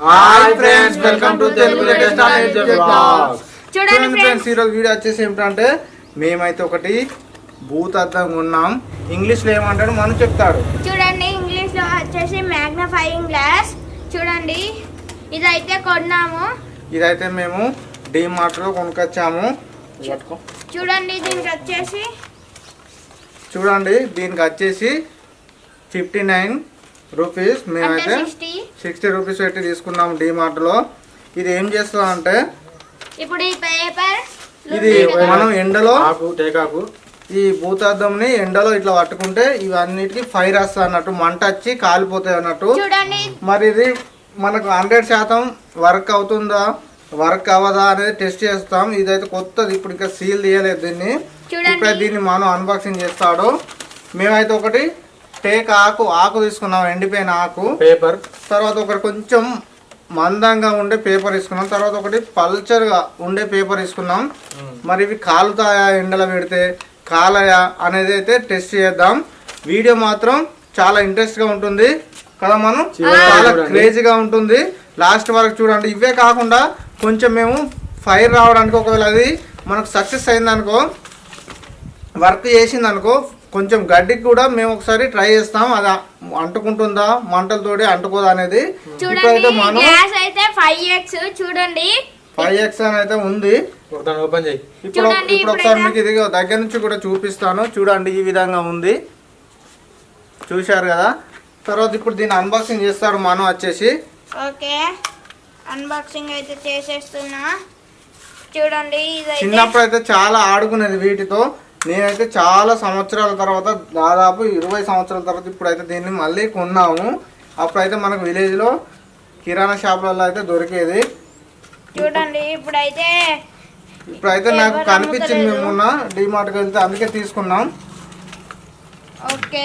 Hi friends welcome to Telugu latest చూడండి చూడండి friends friends ఈరోజు వీడియో వచ్చేసి ఏమిటంటే మేమైతే ఒకటి భూతద్దంగా ఉన్నాం. ఇంగ్లీష్లో ఏమంటాడు మనం చెప్తాడు. చూడండి ఇంగ్లీష్లో వచ్చేసి మ్యాగ్నిఫైయింగ్ గ్లాస్ చూడండి ఇదైతే కొన్నాము. ఇదైతే మేము మార్ట్లో కొనుకొచ్చాము. చూడండి దీనికి వచ్చేసి చూడండి దీనికి వచ్చేసి ఫిఫ్టీ నైన్ రూపీస్ మేమైతే సిక్స్టీ రూపీస్ పెట్టి తీసుకున్నాం మార్ట్లో ఇది ఏం చేస్తుందంటే అంటే ఇప్పుడు ఈ పేపర్ ఇది మనం ఎండలో ఆకు టేకాకు. ఈ భూతార్థంని ఎండలో ఇట్లా పట్టుకుంటే ఇవన్నిటికి ఫైర్ వస్తుంది అన్నట్టు మంట వచ్చి కాలిపోతాయి అన్నట్టు. చూడండి. మరి ఇది మనకు హండ్రెడ్ శాతం వర్క్ అవుతుందా? వర్క్ అవ్వదా అనేది టెస్ట్ చేస్తాం. ఇదైతే కొత్తది ఇప్పుడు ఇంకా సీల్ తీయలేదు దీన్ని. ఇప్పుడే దీన్ని మనం అన్బాక్సింగ్ చేస్తాడు. మేమైతే ఒకటి టేక్ ఆకు ఆకు తీసుకున్నాం ఎండిపోయిన ఆకు. పేపర్. తర్వాత ఒకటి కొంచెం మందంగా ఉండే పేపర్ తీసుకున్నాం. తర్వాత ఒకటి పల్చర్గా ఉండే పేపర్ తీసుకున్నాం. మరి ఇవి కాలుతాయా ఎండలో పెడితే కాలయా అనేది అయితే టెస్ట్ చేద్దాం. వీడియో మాత్రం చాలా ఇంట్రెస్ట్గా ఉంటుంది కదా మనం? చాలా క్రేజీగా ఉంటుంది. లాస్ట్ వరకు చూడండి. ఇవే కాకుండా కొంచెం మేము ఫైర్ రావడానికి ఒకవేళ అది మనకు సక్సెస్ అయిందనుకో వర్క్ చేసింది అనుకో కొంచెం గడ్డికి కూడా మేము ఒకసారి ట్రై చేస్తాం. అది అంటుకుంటుందా? మంటలతోటి అంటుకోదా అనేది? చూడండి ఇప్పుడైతే మనం గ్లాస్ అయితే ఫైవ్ ఎక్స్ చూడండి. ఫైవ్ ఎక్స్ అని అయితే ఉంది. దాన్ని ఓపెన్ చేయి. ఇప్పుడు ఇప్పుడు ఒకసారి మీకు ఇది దగ్గర నుంచి కూడా చూపిస్తాను. చూడండి ఈ విధంగా ఉంది. చూశారు కదా? తర్వాత ఇప్పుడు దీన్ని అన్బాక్సింగ్ చేస్తాడు మనం వచ్చేసి. ఓకే. అన్బాక్సింగ్ అయితే చేసేస్తున్నా. చూడండి చిన్నప్పుడు అయితే చాలా ఆడుకునేది వీటితో. నేనైతే చాలా సంవత్సరాల తర్వాత దాదాపు ఇరవై సంవత్సరాల తర్వాత ఇప్పుడైతే దీన్ని మళ్ళీ కొన్నాము. అప్పుడైతే మనకు విలేజ్లో కిరాణా షాపులలో అయితే దొరికేది. చూడండి ఇప్పుడైతే ఇప్పుడైతే నాకు కనిపించింది అమ్ముతలేదు. మేము మొన్న డిమార్ట్కి వెళ్తే అందుకే తీసుకున్నాం. ఓకే.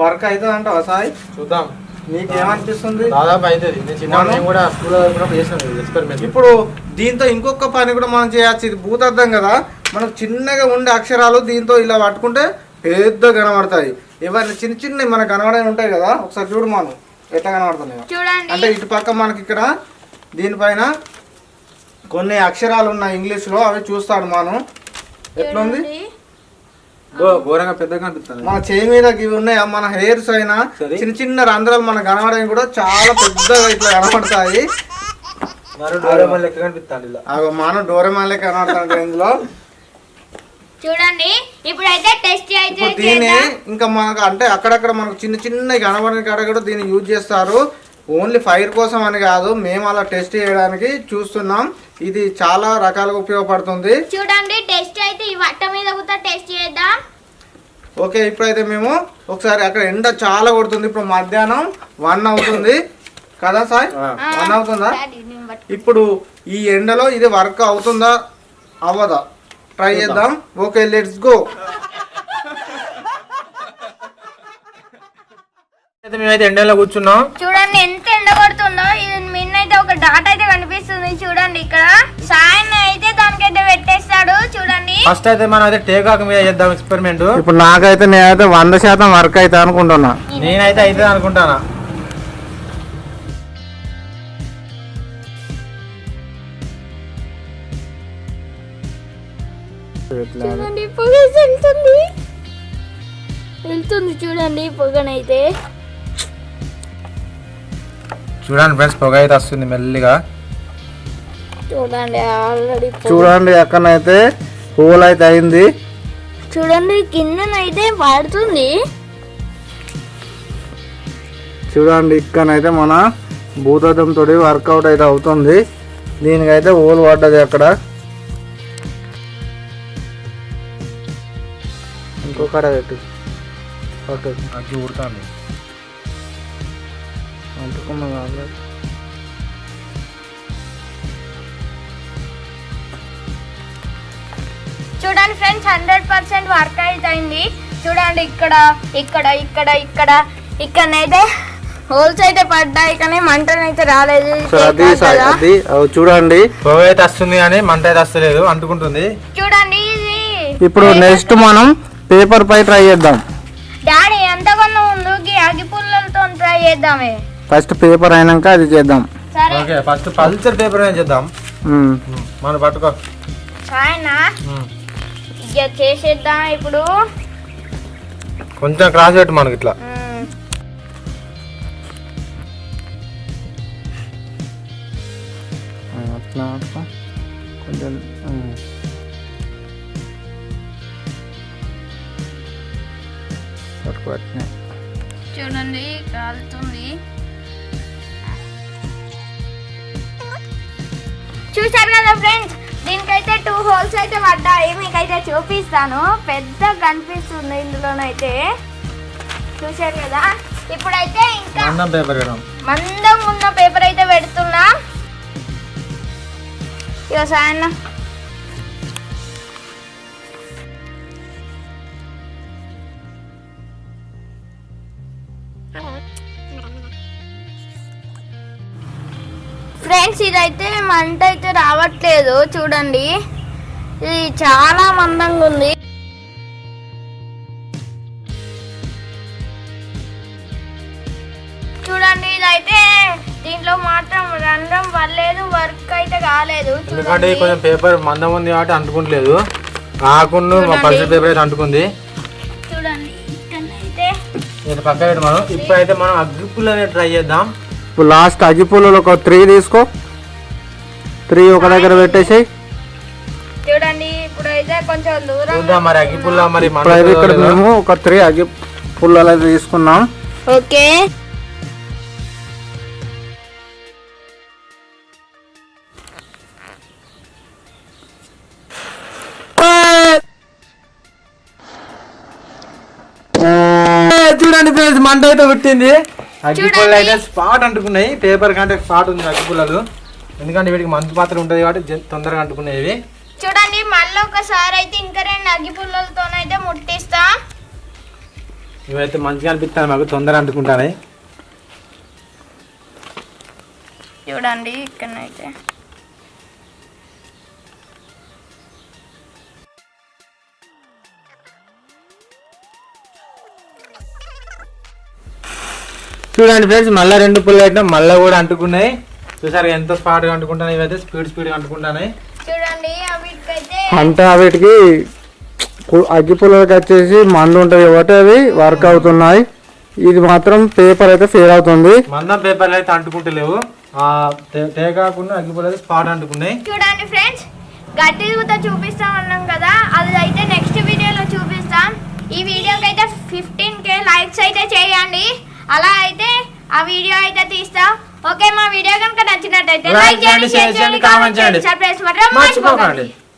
వర్క్ అవుతుంది అంటావా సాయి? చూద్దాం. నీకేమనిపిస్తుంది? దాదాపు అవుతుంది నేను చిన్న కూడా స్కూల్ చేసాను ఎక్స్పెరిమెంట్. ఇప్పుడు దీంతో ఇంకొక పని కూడా మనం చేయొచ్చు. ఇది భూతద్దం కదా. మనకు చిన్నగా ఉండే అక్షరాలు దీంతో ఇలా పట్టుకుంటే పెద్ద కనబడతాయి. ఇవన్నీ చిన్న చిన్నవి మనకు కనబడే ఉంటాయి కదా ఒకసారి చూడు మనం. ఎట్లా కనబడుతున్నాయి. చూడండి. అంటే ఇటు పక్క మనకి ఇక్కడ దీనిపైన కొన్ని అక్షరాలు ఉన్నాయి ఇంగ్లీష్లో అవి చూస్తాడు మనం. ఎట్లుంది. ఘోరంగా పెద్దగా కనిపిస్తుంది. మన చేయి మీద ఇవి ఉన్నాయి మన హెయిర్స్ అయినా. చిన్న చిన్న రంధ్రాలు మనకు కనబడేవి కూడా చాలా పెద్దగా ఇట్లా కనబడతాయి. మరి డోరేమాన్ లెక్క కనిపిస్తాను ఇలా. డోరెమాలే కనబడుతుంటాయి ఇందులో. చూడండి ఇప్పుడైతే టెస్ట్ అయితే ఇప్పుడు దీన్ని ఇంకా మనకు అంటే అక్కడక్కడ మనకు చిన్న చిన్న కనబడిన కాడ కూడా దీన్ని యూజ్ చేస్తారు. ఓన్లీ ఫైర్ కోసం అని కాదు మేము అలా టెస్ట్ చేయడానికి చూస్తున్నాం. ఇది చాలా రకాలుగా ఉపయోగపడుతుంది. చూడండి టెస్ట్ అయితే ఈ వట్ట మీద కూడా టెస్ట్ చేద్దాం. ఓకే ఇప్పుడైతే మేము ఒకసారి అక్కడ ఎండ చాలా కొడుతుంది. ఇప్పుడు మధ్యాహ్నం వన్ అవుతుంది. కదా సార్. వన్ అవుతుందా? ఇప్పుడు ఈ ఎండలో ఇది వర్క్ అవుతుందా? అవ్వదా? ట్రై చేద్దాం. ఓకే లెట్స్ గో అయితే మేమైతే ఎండలో కూర్చున్నాం. చూడండి ఎంత ఎండ కొడుతుందో. ఇది మిన్న అయితే ఒక డాట్ అయితే కనిపిస్తుంది. చూడండి ఇక్కడ. సాయన్ అయితే దానికైతే పెట్టేస్తాడు. చూడండి. ఫస్ట్ అయితే మనం అయితే టేకాకు మీద చేద్దాం ఎక్స్పెరిమెంట్ ఇప్పుడు నాకైతే నేనైతే వంద శాతం వర్క్ అయితే అనుకుంటున్నా. నేనైతే అవుతుంది అనుకుంటానా? చూడండి పొగ వెళ్తుంది. వెళ్తుంది చూడండి పొగనైతే. చూడండి ఫ్రెండ్స్ పొగ అయితే వస్తుంది మెల్లిగా. చూడండి ఆల్రెడీ చూడండి అక్కడనైతే కూల్ అయితే అయింది. చూడండి కిందనైతే పడుతుంది. చూడండి ఇక్కడనైతే మన భూతత్వంతో వర్కౌట్ అయితే అవుతుంది. దీనికైతే ఓలు పడ్డది అక్కడ. ఇంకొకడ పెట్టు. పట్టు అగ్గి ఊడుతుంది అంటుకున్నాం కదా. చూడండి ఫ్రెండ్స్ హండ్రెడ్ పర్సెంట్ వర్క్ అయితే అయింది చూడండి ఇక్కడ ఇక్కడ ఇక్కడ ఇక్కడ ఇక్కడనైతే హోల్స్ అయితే పడ్డాయి కానీ మంటలు అయితే రాలేదు చూడండి. పొగ అయితే వస్తుంది కానీ మంట అయితే వస్తలేదు అంటుకుంటుంది. చూడండి ఇప్పుడు నెక్స్ట్ మనం పేపర్ పై ట్రై చేద్దాం. డాడీ ఎంతకన్నా ముందు అగి పుల్లలతో ట్రై చేద్దామే. ఫస్ట్ పేపర్ అయినాక అది చేద్దాం. ఓకే ఫస్ట్ పల్చర్ పేపర్ ఏం చేద్దాం. ఉమ్. మనం పట్టుకో. ఆయన ఉమ్. ఇక చేసేద్దాం ఇప్పుడు. కొంచెం క్రాస్ పెట్టు మనకి ఇట్లా. మ్మ్. అట్లా అట్లా. కొంచెం ఉమ్. పట్టుకో అట్నే. చూడండి కాలుతుంది. చూసారు కదా ఫ్రెండ్స్ దీనికైతే టూ హోల్స్ అయితే పడ్డాయి. మీకైతే చూపిస్తాను. పెద్ద కనిపిస్తుంది ఇందులోనైతే. చూసారు కదా? ఇప్పుడైతే ఇంకా పేపర్ మందం ఉన్న పేపర్ అయితే పెడుతున్నా. ఇక సాయన్న ఫ్రెండ్స్ ఇదైతే మంట అయితే రావట్లేదు. చూడండి. ఇది చాలా మందంగా ఉంది. చూడండి ఇదైతే దీంట్లో మాత్రం రంధ్రం పడలేదు వర్క్ అయితే కాలేదు. ఎందుకంటే కొంచెం పేపర్ మందం ఉంది కాబట్టి అంటుకుంటలేదు. కాకుండా మా పేపర్ అయితే అంటుకుంది. చూడండి పక్క పెట్టు మనం ఇప్పుడైతే మనం అగ్గిపుల్ అనేది ట్రై చేద్దాం. ఇప్పుడు లాస్ట్ అగ్గిపుల్లలు ఒక త్రీ తీసుకో. త్రీ ఒక దగ్గర పెట్టేసి చూడండి కొంచెం దూరం మరి మరి ఇప్పుడు అయితే ఇక్కడ మండుతుందో లేదో. మేము ఒక త్రీ అగ్గి పుల్లలు తీసుకున్నాం. ఓకే. చూడండి ఫ్రెండ్స్ మంట అయితే పుట్టింది. అగ్గిపుల్ల చూడండి. అయితే స్పాట్ అంటుకున్నాయి. పేపర్ కంటే స్పాట్ ఉంది అగ్గిపుల్లలు. ఎందుకంటే వీటికి మంచు పాత్ర ఉంటుంది కాబట్టి తొందరగా అంటుకున్నాయి చూడండి మళ్ళీ ఒకసారి అయితే ఇంకా రెండు అగ్గి పుల్లలతోనైతే ముట్టిస్తా. ఇవైతే మంచిగా అనిపిస్తాయి మాకు తొందరగా అంటుకుంటాయి. చూడండి ఇక్కడనైతే. చూడండి ఫ్రెండ్స్ మళ్ళీ రెండు పుల్లలు అయితే మళ్ళీ కూడా అంటుకున్నాయి. చూసారు ఎంత స్పాట్గా అంటుకుంటున్నాయి ఇవైతే స్పీడ్ స్పీడ్గా అంటుకుంటున్నాయి. చూడండి వీటికైతే అంటే వీటికి అగ్గి పుల్లలకి వచ్చేసి మండు ఉంటుంది కాబట్టి అవి వర్క్ అవుతున్నాయి. ఇది మాత్రం పేపర్ అయితే ఫెయిల్ అవుతుంది. మందం పేపర్లు అయితే అంటుకుంటలేవు. ఆ తే- తే కాకుండా అగ్గిపుల్ల అయితే స్పాట్ అంటుకున్నాయి. చూడండి ఫ్రెండ్స్ గట్టి కూడా చూపిస్తాం అన్నాం కదా అది అయితే నెక్స్ట్ వీడియోలో చూపిస్తాం. ఈ వీడియోకి అయితే ఫిఫ్టీన్ కే లైక్స్ అయితే చేయండి. అలా అయితే ఆ వీడియో అయితే తీస్తాం. ఓకే మా వీడియో కనుక నచ్చినట్టయితే Like లైక్ చేయండి షేర్ చేయండి కామెంట్ చేయండి. సబ్స్క్రైబ్ మాత్రం మర్చిపోకండి.